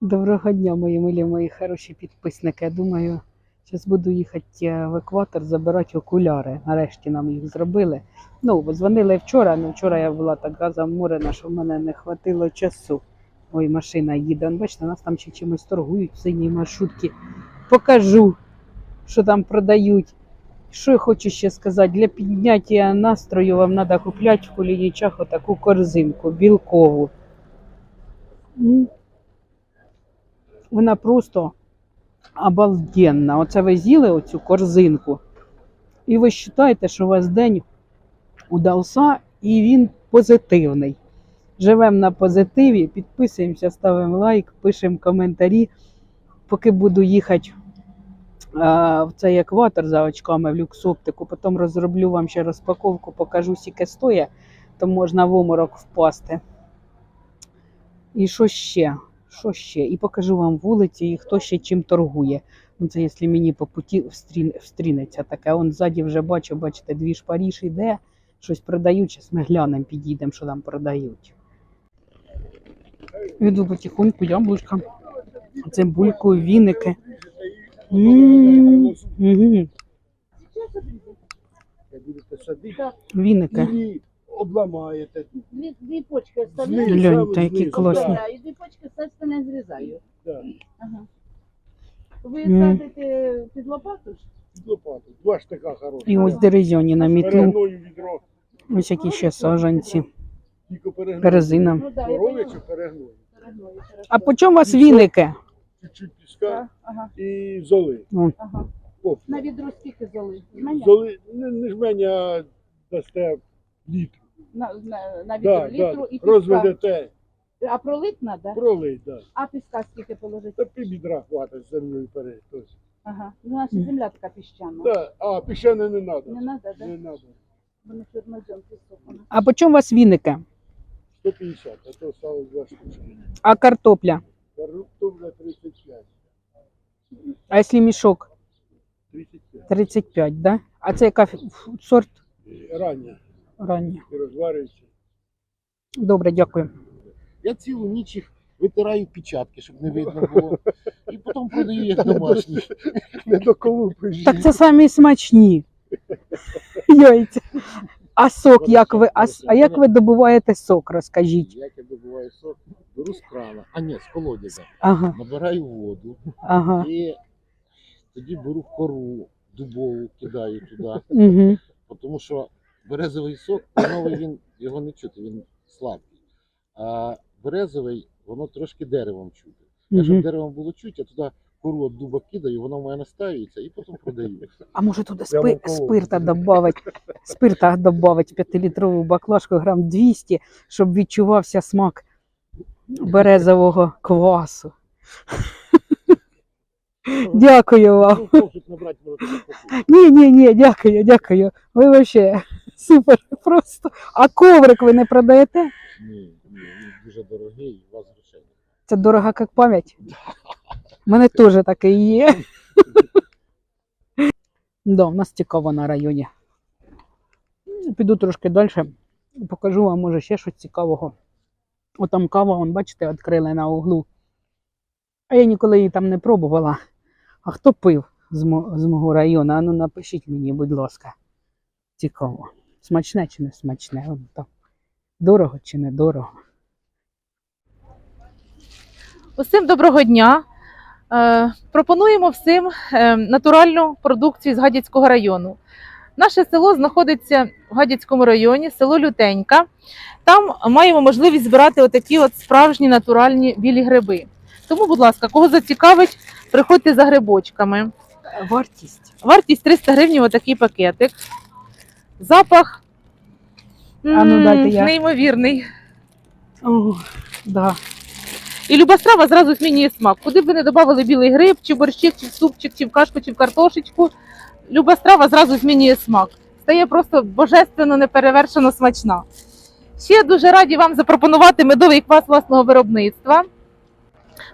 Доброго дня, мої милі, мої хороші підписники. Я думаю, зараз буду їхати е, в екватор забирати окуляри. Нарешті нам їх зробили. Ну, дзвонили вчора, але вчора я була така заморена, що в мене не хватило часу. Ой, машина їде. Бачите, нас там ще чимось торгують в синій маршрутці. Покажу, що там продають. Що я хочу ще сказати, для підняття настрою вам треба купляти в кулінічах отаку корзинку білкову. Вона просто обалденна. Оце ви з'їли оцю корзинку, і ви вважаєте, що у вас день удався, і він позитивний. Живемо на позитиві, підписуємося, ставимо лайк, пишемо коментарі. Поки буду їхати а, в цей екватор за очками в люксоптику, потім розроблю вам ще розпаковку, покажу, скільки стоїть, то можна в оморок впасти. І що ще? Що ще? І покажу вам вулиці і хто ще чим торгує. Ну, це якщо мені по путі встрін- встрінеться таке. Он ззаді вже бачу, бачите, дві ж Паріж іде, щось продають, зараз ми глянемо, підійдемо, що там продають. Іду потихоньку, яблучка, цибульку, віники. М, Як будете садити, Віники. Обламаєте. Дві, дві почки Знизу, вставляю, Гляньте, які класні. да, і дві почки все остальне зрізаю. Да, Ага. Ви Мгм. садите під лопату? ж? під лопату. Два штика хороші. І ось дерезьоні на мітлу. Перегною відро. Ось які ще саджанці. Тільки перегною. Перезина. Ну да, я Коров'ячу поняла. перегною. Перегною, хорошо. А по чому у вас віники? Чуть-чуть піска Так, Ага, і золи. ага. Оп. На відро скільки золи? Золи не, не жменя, а дасте літр. На, на, на Да, літру да. і піска. Розведете, А пролить треба? пролий, да. А піска скільки положити? Та пів відра хватить землею перед. Ось. Ага. Ну, наша земля така піщана. Да. А, піщане не треба. Не треба, да? Не треба. Вони чорнозем пісок. А по чому у вас віники? 150, а то стало два штучки. А картопля? Картопля 35. А якщо мішок? 35. 35, да? А це яка сорт Рання. Рання? І розварюється. Добре, дякую. Я цілу ніч їх витираю печатки, щоб не видно було. І потім продаю як домашні. Не доколупиш. Так це самі смачні. Яйця. А сок, як ви, а, с- а як ви добуваєте сок, розкажіть? Як я добуваю сок, беру з крана, а ні, з колодязя. Ага, Набираю воду ага. і тоді беру кору дубову, кидаю туди. Угу. Тому що березовий сок, новий він його не чути, він слабкий. А березовий, воно трошки деревом чути. А щоб деревом було чути, я туди кору від дуба кидаю, воно в мене настаюється і потім продаю. А може туди спи, спирта додавать, спирта додавать 5-літрову баклажку грам 200, щоб відчувався смак березового квасу. Дякую вам. Ну. Ні, ні, ні, дякую, дякую. Ви вообще супер просто. А коврик ви не продаєте? Ні, ні, він дуже дорогий, і у вас грошей. Це дорого як пам'ять. У мене теж таке є. Да, у нас цікаво на районі. Піду трошки далі. Покажу вам, може, ще щось цікавого. Отам кава, вон, бачите, відкрили на углу. А я ніколи її там не пробувала. А хто пив з мого району? А ну напишіть мені, будь ласка. Цікаво. Смачне чи не смачне? Вон там. Дорого чи не дорого? Усім доброго дня. Е, пропонуємо всім е, натуральну продукцію з Гадяцького району. Наше село знаходиться в Гадяцькому районі, село Лютенька. Там маємо можливість збирати отакі от справжні натуральні білі гриби. Тому, будь ласка, кого зацікавить, приходьте за грибочками. Вартість. Вартість 300 гривень отакий пакетик. Запах А ну, дайте я. неймовірний. О, да. І люба страва зразу змінює смак. Куди б ви не додавали білий гриб, чи борщик, чи в супчик, чи в кашку, чи в картошечку, люба страва зразу змінює смак. Стає просто божественно неперевершено смачна. Ще дуже раді вам запропонувати медовий квас власного виробництва.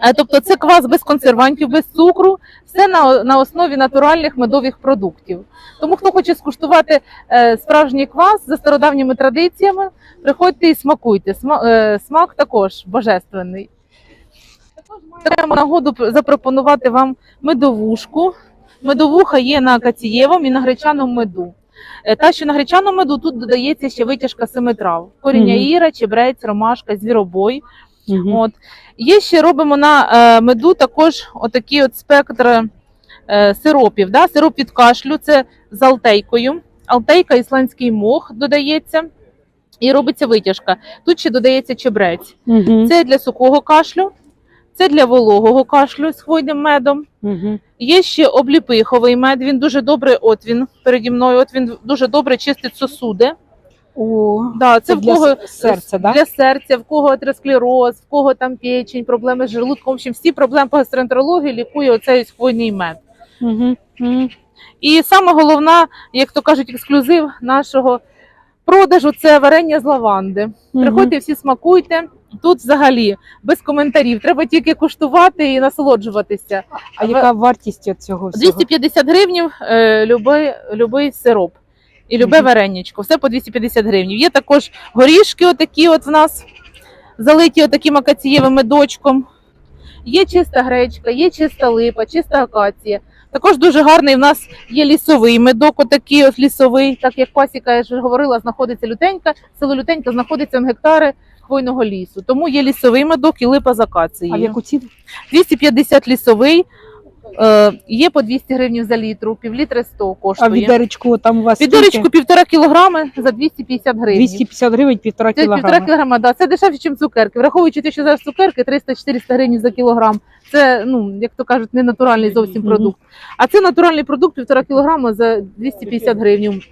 Е, Тобто це квас без консервантів, без цукру, все на, на основі натуральних медових продуктів. Тому хто хоче скуштувати е, справжній квас за стародавніми традиціями, приходьте і смакуйте. Сма- е, Смак також божественний. Маємо нагоду запропонувати вам медовушку. Медовуха є на кацієвому і на гречаному меду. Та, що на гречаному меду тут додається ще витяжка семи трав: коріння іра, чебрець, ромашка, звіробой. Мгм. От. Є ще робимо на е, меду також отакий от спектр е, сиропів. Да? Сироп від кашлю це з алтейкою. Алтейка, ісландський мох додається. І робиться витяжка. Тут ще додається чебрець. Мгм. Це для сухого кашлю, це для вологого кашлю з хвойним медом. Мгм. Є ще обліпиховий мед. Він дуже добре, от він переді мною. От він дуже добре чистить сосуди. О, Да, це, це в для кого с- серця, да? для серця, в кого атеросклероз, в кого там печень, проблеми з желудком. В общем, всі проблеми по гастроентерології лікує оцей хвойний мед. Мгм. Мгм. І саме головна, як то кажуть, ексклюзив нашого продажу це варення з лаванди. Приходьте, всі смакуйте. Тут взагалі без коментарів. Треба тільки куштувати і насолоджуватися. А яка вартість цього всього? 250 гривнів е, любий, любий сироп і любе вареничко. Все по 250 гривнів. Є також горішки, отакі от в нас залиті отаким акацієвим медочком. Є чиста гречка, є чиста липа, чиста акація. Також дуже гарний в нас є лісовий медок, отакий от лісовий, так як пасіка, я ж говорила, знаходиться лютенька. Село Лютенька знаходиться на гектари хвойного лісу. Тому є лісовий медок і липа з А в акацією. яку ціну? 250 лісовий, е, є по 200 гривень за літру, півлітри 100 А коштує. відеречку там у вас Відеречку скільки? півтора кілограми за 250 гривень. 250 гривень, півтора Це півтора кілограма. кілограма, да. це дешевше, ніж цукерки. Враховуючи те, що зараз цукерки 300-400 гривень за кілограм. Це, ну, як то кажуть, не натуральний зовсім Мгм. продукт. А це натуральний продукт півтора кілограма за 250 гривень.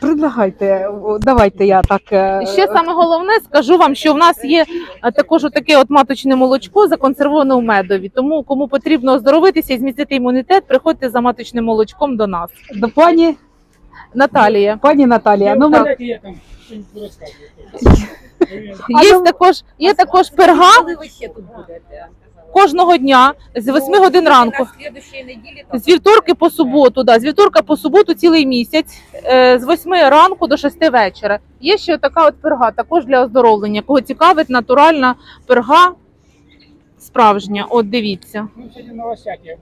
Предлагайте, о, давайте я так. е, Ще саме головне, скажу вам, що в нас є е, також таке от маточне молочко законсервоване у медові. Тому кому потрібно оздоровитися і зміцнити імунітет, приходьте за маточним молочком до нас. До пані, Наталія. пані Наталія. Ну, ми... я там щось розказую. Є також, є також перга Коли ви ще тут будете? кожного дня з 8 годин ранку. На слідущій неділі там З вівторки по суботу, да, з вівторка по суботу цілий місяць, е, з 8 ранку до 6 вечора. Є ще така от перга, також для оздоровлення. Кого цікавить, натуральна перга справжня. От дивіться. Ну, сьогодні новостях я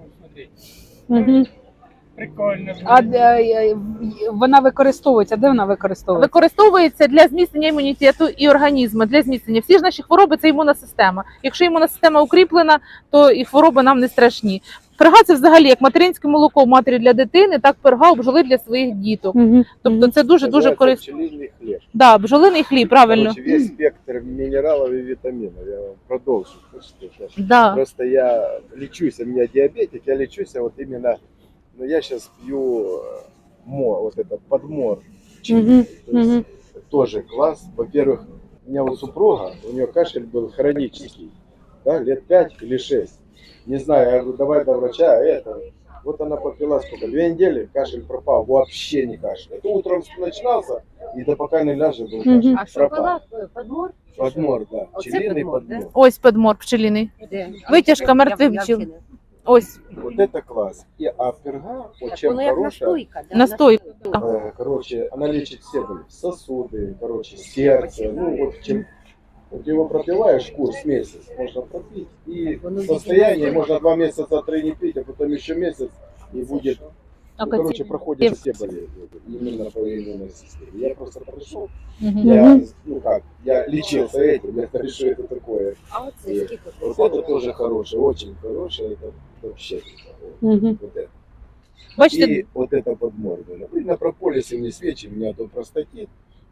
Uhum. Прикольно. А де, е, вона використовується? Де вона використовується? Використовується для зміцнення імунітету і організму, для зміцнення. Всі ж наші хвороби це імунна система. Якщо імунна система укріплена, то і хвороби нам не страшні. Перга це взагалі як материнське молоко матері для дитини, так перга у бджоли для своїх діток. Мгм. Тобто це дуже дуже корисно. хлеб. Да, бджолиний хліб, правильно. Короче, весь спектр минералов и витаминов. Я вам продолжу. Сейчас. Да. Просто я лечусь, у меня диабетик, я лечусь, а вот именно, ну я сейчас пью э, мо, вот это подмор. Мгм. То есть Мгм. Тоже класс. Во-первых, у меня вот супруга, у нее кашель был хронический, да, лет 5 или 6. Не знаю, я говорю, давай до врача, а это. Вот она попила сколько? Две недели, кашель пропал, вообще не кашель. Это утром начинался, и до пока не ляжет был кашель. Мгм. А що Пропал. була подмор? Подмор, да. Оце Пчелиный подмор, подмор. Ось подмор пчеліний. Де? Витяжка Я- мертвих я бджіл. Ось Вот это класс. И а перга, воно як хорошая, настойка. да, Настойка. э, короче, она лечит все боли. Сосуды, короче, сердце. Ну, вот чем вот его пропиваешь курс месяц, можно пропить. И в состоянии можно два месяца, три не пить, а потом еще месяц и будет А Ну, короче, проходят все болезни именно по иммунной системе. Я просто пришел, Мгм. я, ну как, я лечился этим, я решил, что это такое. А оце скільки? Вот это тоже хорошее, очень хорошее, это вообще. угу. Вот это. Бачите, И вот это подморгано. И на прополисе мне свечи, у меня тут простатит.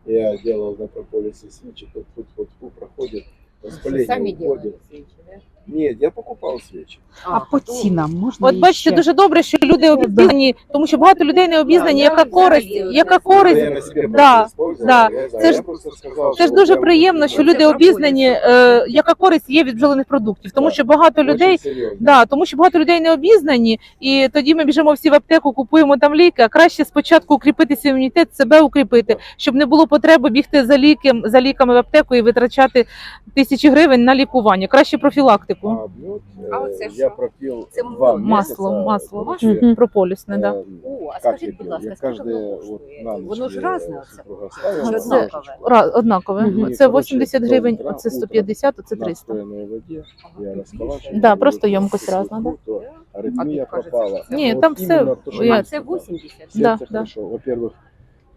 Я делал на прополисе свечи, тут тут тут тут проходит, воспаление уходит. свічі, да? Нет, я покупал свечи. А по цінам можна от бачите, ще? дуже добре, що люди обізнані, тому що багато людей не обізнані, яка користь, яка Я користь. себе Да, просто использовал, да. я Це ж- просто Це ж дуже прям приємно, що люди обізнані, е, яка користь є від бджолиних продуктів, тому що багато людей. Да, тому що багато людей не обізнані, і тоді ми біжимо всі в аптеку, купуємо там ліки. А краще спочатку укріпити свій імунітет, себе укріпити, щоб не було потреби бігти за ліком, за ліками в аптеку і витрачати тисячі гривень на лікування. Краще профілактику яку? А мед, А э, вот это я что? пропил Это два м- Масло, месяца масло. вообще. Мгм. Прополісне, да. Э, О, а как скажіть, я будь делал? ласка, Я скільки каждое воно вот коштує? на ночь Воно ж мне разне оце. супруга Чи ставила однакове? ложечку. Ра- однакове. Мгм. Це Короче, 80 гривень, до утра, оце утром 150, оце на 300. стоянной воде я расколачиваю. Да, просто емкость разная, да? То А аритмия тут, кажется, пропала. це Ні, Вот там все- именно то, что я- А вы це сказали. 80. Сердце Да, да. хорошо. Во-первых,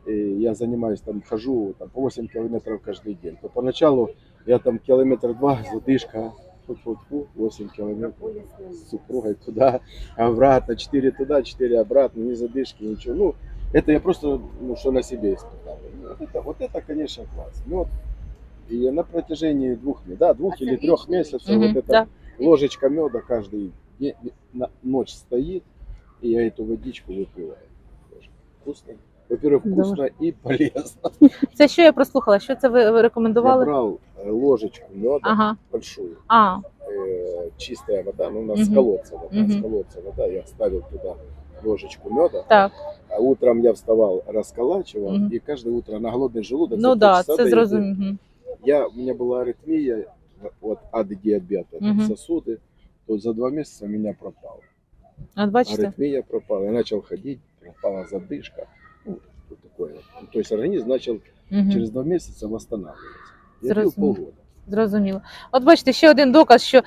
э, я занимаюсь там, хожу там, по 8 километров каждый день. То поначалу я там километр два, задышка, фу-фу-фу, 8 километров с супругой туда, обратно, 4 туда, 4 обратно, ни задышки, ничего. Ну, это я просто, ну, что на себе испытал. Ну, Вот это, вот это, конечно, класс. Мед. И на протяжении двух, да, двух А це или трех вічно? месяцев Мгм, вот эта да. ложечка меда каждый день, на, ночь стоит, и я эту водичку выпиваю. Тоже Вкусно. Во-первых, Да. вкусно и полезно. Це що я прослухала? Що це ви ви Я рекомендували? брал э, ложечку меда Ага. большую, А, э, чистая вода, ну у нас Мгм. с колодца вода, Мгм. с колодца вода, я ставил туда ложечку меда, так. а утром я вставал, расколачивал, Мгм. и каждое утро на голодный желудок Ну за да, полчаса це до еды. зрозуміло. Я, у меня была аритмия вот, от диабета, там, Мгм. сосуды, то за два месяца у меня пропало. От бачите? Аритмия пропала. Я начал ходить, пропала задышка. Ну, что такое. Ну, То есть организм начал Мгм. через два месяца восстанавливаться. Зрозуміло. Зрозуміло. От бачите, ще один доказ, що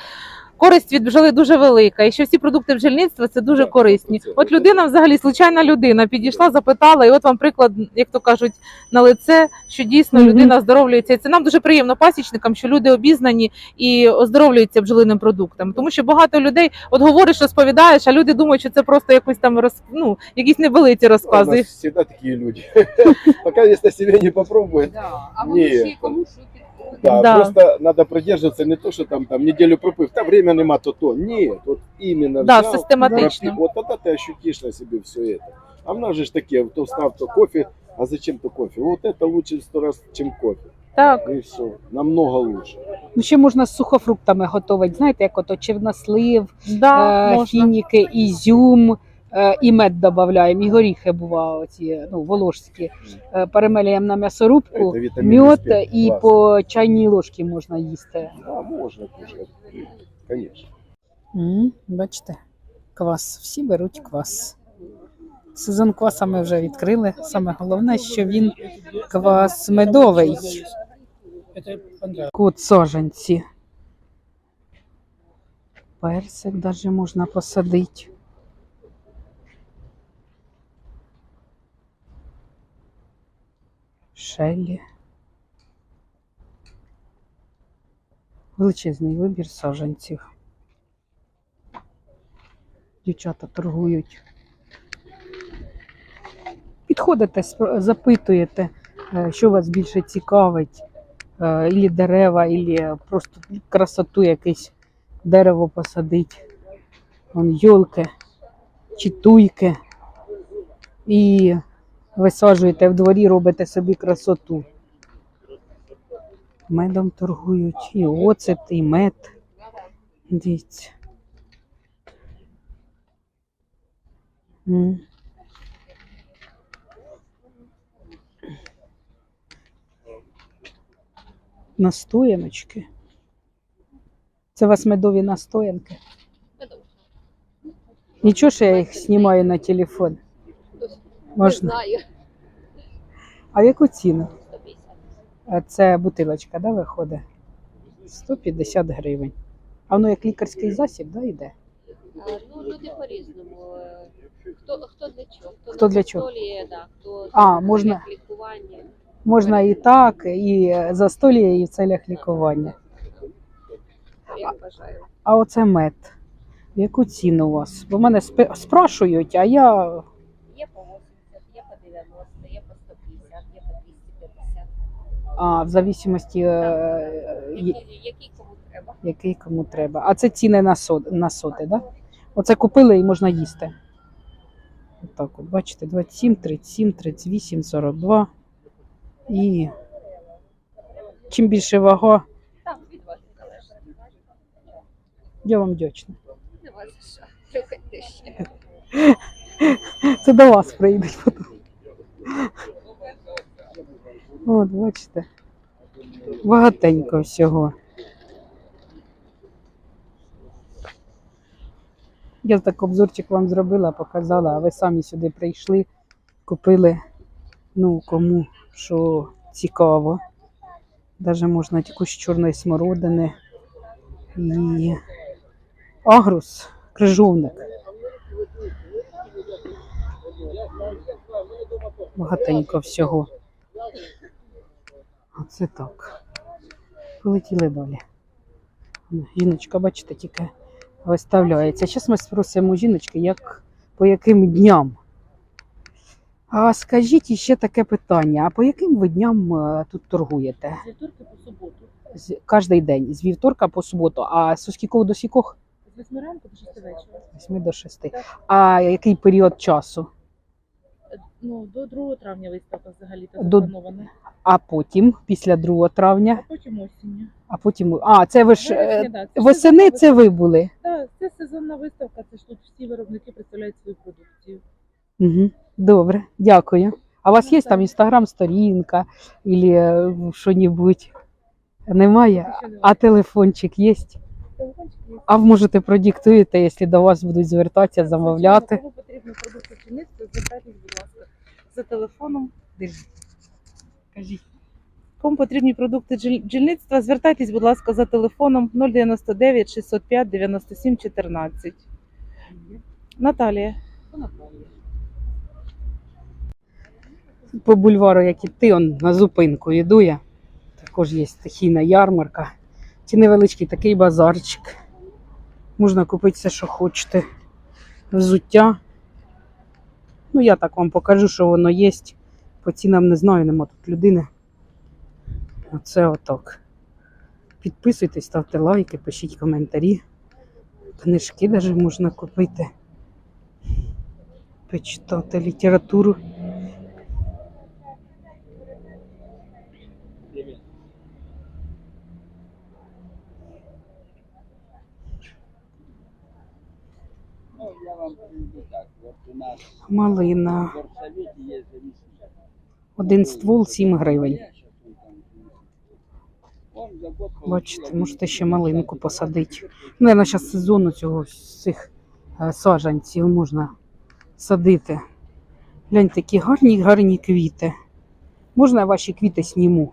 користь від бджоли дуже велика, і що всі продукти бджільництва це дуже корисні. От людина, взагалі, звичайна людина, підійшла, запитала, і от вам приклад, як то кажуть, на лице, що дійсно людина оздоровлюється. І це нам дуже приємно пасічникам, що люди обізнані і оздоровлюються бжилиним продуктом. Тому що багато людей, от говориш, розповідаєш, а люди думають, що це просто якось там роз, ну, якісь невеликі У розкази. нас всегда такие люди. Пока если себе не попробует. Да. А Ні. воно ще й кому що підходить. Да, Да. просто надо придерживаться не то, что там, там неделю пропив, там время нема, то то. Нет, вот именно Да, взял, систематично. пропил, вот тогда ты ощутишь на себе все это. А в нас же ж такие, то встав, то кофе, а зачем то кофе? Вот это лучше в сто раз, чем кофе. Так, И все, намного лучше. Ну, ще можна з сухофруктами готувати. Знаєте, як ото чернослив, да, е, можна. фініки, ізюм, е, і мед додаємо, і горіхи бува, оці, ну, волошські. Е, перемелюємо на м'ясорубку, мед і по чайній ложці можна їсти. Да, можно кушать, конечно. М, Бачите, квас. Всі беруть квас. Сезон кваса ми вже відкрили. Саме головне, що він квас медовий. Кот саженці. Персик навіть можна посадити. Шелі. Величезний вибір саженців. Дівчата торгують. Підходите, запитуєте, е, що вас більше цікавить, е, ілі дерева, ілі просто красоту якесь дерево посадить. Вон йолки чи туйки. І висаджуєте в дворі, робите собі красоту. Медом торгують і оцет, і мед. Дивіться. Настояночки. Це у вас медові настоянки? Нічого, що я їх знімаю на телефон. Можна. знаю. А в яку ціну? 150. Це бутилочка, да, виходить? 150 гривень. А воно як лікарський засіб, да, йде? А, Ну, люди по-різному. Е, Хто, хто для чого? Хто на для чого? застолі, да, хто А, можна- лікування. Можна і так, і застолія, і в целях лікування. Як бажаю. А оце мед. В яку ціну у вас? Бо мене спи- спрашують, а я Є по 80, є по 90, є по 150, є по 250. А, в зависимості, е, е, які кому треба. який кому треба. А це ціни на, сод, на соти, да? Оце купили і можна їсти. Отак от, бачите, 27, 37, 38, 42. І чим більше вага, Так, від вас залежить. я вам вдячна. Не вас що. Приходьте ще. Це до вас прийдуть потім. От, бачите. Багатенько всього. Я так обзорчик вам зробила, показала, а ви самі сюди прийшли, купили, ну, кому що цікаво. Даже можна якусь чорної смородини і агрус, крижовник. Багатенько всього. Оце так. Полетіли далі. Жіночка, бачите, тільки виставляється. Зараз ми спросимо у жіночки, як, по яким дням. А скажіть ще таке питання: а по яким ви дням е, тут торгуєте? З вівторка по суботу. З, кожен день, з вівторка по суботу, а з скількох до скількох? З 8 ранку до 6 вечора. З 8 до 6. А який період часу? Ну, до 2 травня виставка взагалі До- запланована. А потім, після 2 травня, А потім осінню. а потім. А, це ви ж Вересня, е, да, це восени це ви були. Так, це сезонна виставка, це ж тут всі виробники представляють свою продукцію. Угу. Добре, дякую. А у вас є там інстаграм-сторінка або що-небудь? Немає? А телефончик є? Телефончик є. А ви можете продиктуєте, якщо до вас будуть звертатися, замовляти. Кому потрібно продукти чинництва, звертайтесь, будь ласка, за телефоном. Кажіть. Кому потрібні продукти бджільництва, звертайтесь, будь ласка, за телефоном 099 605 97 14. Наталія. По бульвару, як іти, он на зупинку йду я. Також є стихійна ярмарка. Чи невеличкий такий базарчик. Можна купити все, що хочете. Взуття. Ну, я так вам покажу, що воно є. По цінам не знаю, нема тут людини. Оце отак. Підписуйтесь, ставте лайки, пишіть коментарі. Книжки навіть можна купити. Почитати літературу. Малина. Один ствол 7 гривень. Я щас он там, он за год Бачите, можете ще малинку посадити. Наверно, зараз сезону цього цих е, саджанців можна садити. Гляньте, які гарні, гарні квіти. Можна я ваші квіти сніму?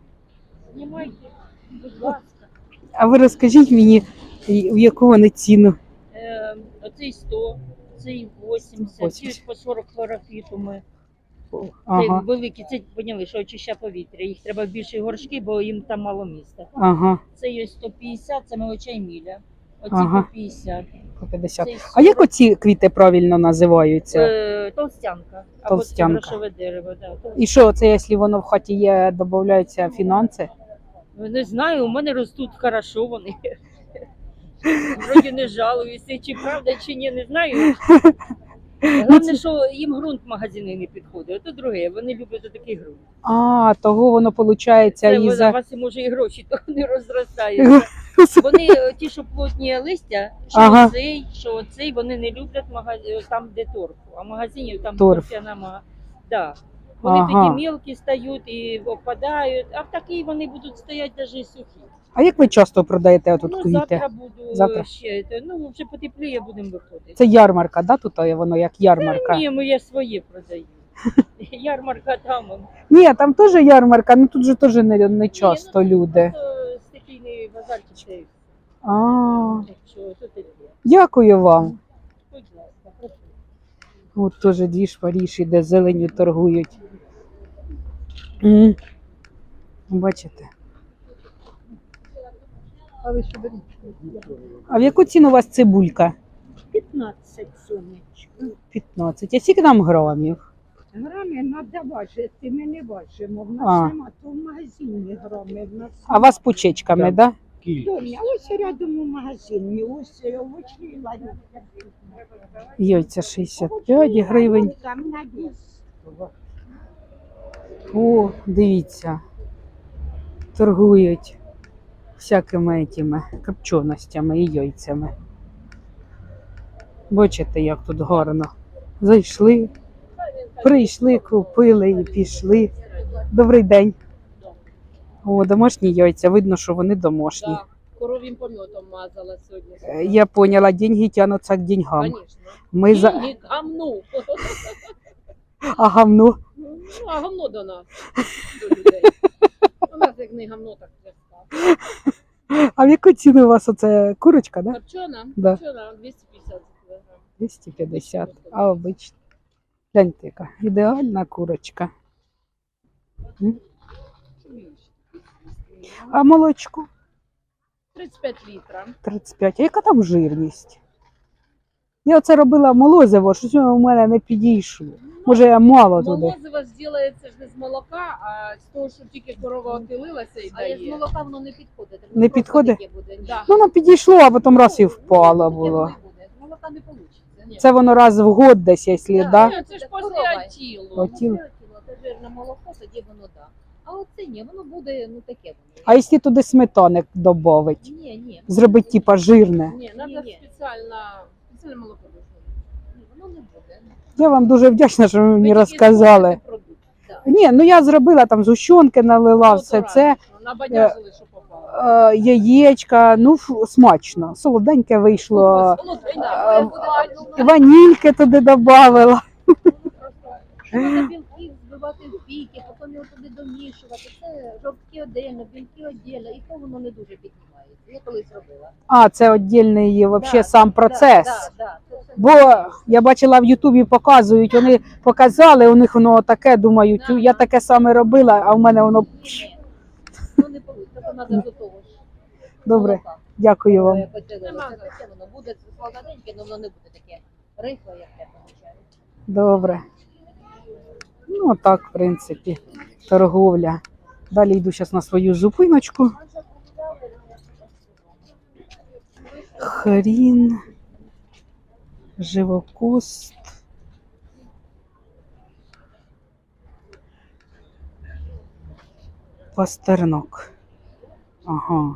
Знімайте, будь ласка. А ви розкажіть мені, в яку вони ціну? Е, оцей 100, цей 80, 80. по 40 хлорофіту ми. Ага, великі, це поняли, що очища повітря. Їх треба в більші горшки, бо їм там мало міста. ага, Це є 150, це молоча міля. Оці Ага. по 50. по 50. Цей А як оці квіти правильно називаються? е, толстянка. Або Толстянка. це грошове дерево. Да. І що це, якщо воно в хаті є, додаються фінанси? Ну, Не знаю, у мене ростуть хорошо вони. Вроді не жалуюся, чи правда, чи ні, не знаю. Головне, що їм ґрунт в магазини не підходить. Ото друге, вони люблять такий ґрунт. А, того воно виходить Це і у за. вас може і гроші то не розростаються. Вони е, ті, що плотні листя, що Ага. цей, що оцей, вони не люблять магазин, там, де торф. А магазинів там Торф. мага. Да. Вони Ага. тоді мілкі стають і опадають, а в такій вони будуть стояти навіть сухі. А як ви часто продаєте тут ну, квіти? завтра буду Завтра? ще. Ну, вже потепліє, будемо виходити. Це ярмарка, да? Тут воно як ярмарка. Ні, ми я своє продаю. Ярмарка там. Ні, там теж ярмарка, ну тут же теж не, не часто Ні, ну, люди. Стихійний базарчик. це, А, Так що тут дякую вам. Будь ласка, прошу. От теж дві шпаріші, де зеленю торгують. М. Бачите? А ви що? А в яку ціну у вас цибулька? 15 сонечко. 15. А скільки там грамів? Грами треба бачити, ми не бачимо. В А. нас нема, то в магазині грами. В нас А у вас пучечками, так? Да? Доня, ось рядом у магазині, ось е, овочний ларьок. Яйця 65 гривень. Там на віс. О, дивіться. Торгують всякими этими копченостями і яйцями. Бачите, як тут гарно. Зайшли, прийшли, купили і пішли. Добрий день. О, домашні яйця. Видно, що вони домашні. Коров'ям помьотом мазала сьогодні. Е, Я поняла, деньги тянуться к деньгам. Конечно. Ми за Ні, гамну. а гамну. Ну, а гамно до нас, до людей. У нас як не гамно, так. А в яку ціну у вас оце курочка, да? Копчена? Да. Копчена 250 кг. кілограм. 250, а обична. Гляньте, яка ідеальна курочка. М? А молочку? 35 літра. 35. А яка там жирність? Я оце робила молозиво, щось у мене не підійшло. Може, я мало туди. Молозиво зробиться ж не з молока, а з того, що тільки корова отилилася і А з дає. молока воно не підходить. Не підходить? Таке буде. Да. Ну, воно підійшло, а потім раз і впало Таке було. не буде. З молока не вийде. Це воно раз в год десь, якщо, Да. да? Ні, це ж Корова. після тілу. От. Тіло. Це жирне молоко, тоді воно да. А оце ні, воно буде ну таке воно. А якщо туди сметани додати? Ні, ні. Зробити типа жирне. Ні, треба Ні-ні. спеціально, спеціальне молоко воно не буде. Я вам дуже вдячна, що ви мені розказали. Ні, ну я зробила там зущенки, налила Ну, все це, радісно, Набадяжили, що попало. е, яєчка, ну смачно. Солоденьке вийшло. Солоденьке. е, буде Ванільки туди додавала. Білки збивати в піки, потім його туди домішувати. Це жовтки отдельно, білки отдельно, і то воно не дуже піднімається. Я колись робила. А, це віддільний вообще Да, сам процес. Да, да, да. Бо я бачила в Ютубі показують, вони показали, у них воно таке, думаю, тю, я таке саме робила, а в мене воно. Ні, Ну не вийде, це треба до того ж. Добре, молока. дякую вам. Е. Таке воно буде сладеньке, але воно не буде таке рихле, як те виходить. Добре. Ну, так, в принципі, торговля. Далі йду зараз на свою зупиночку. Хрін, живокост. Пастернок. Ага.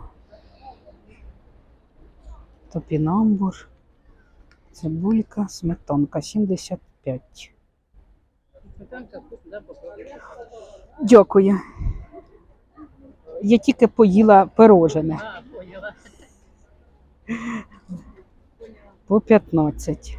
Топінамбур. Цибулька, сметанка 75. Сметанка вкусна, да, попробуй. Дякую. Я тільки поїла пирожене. По 15.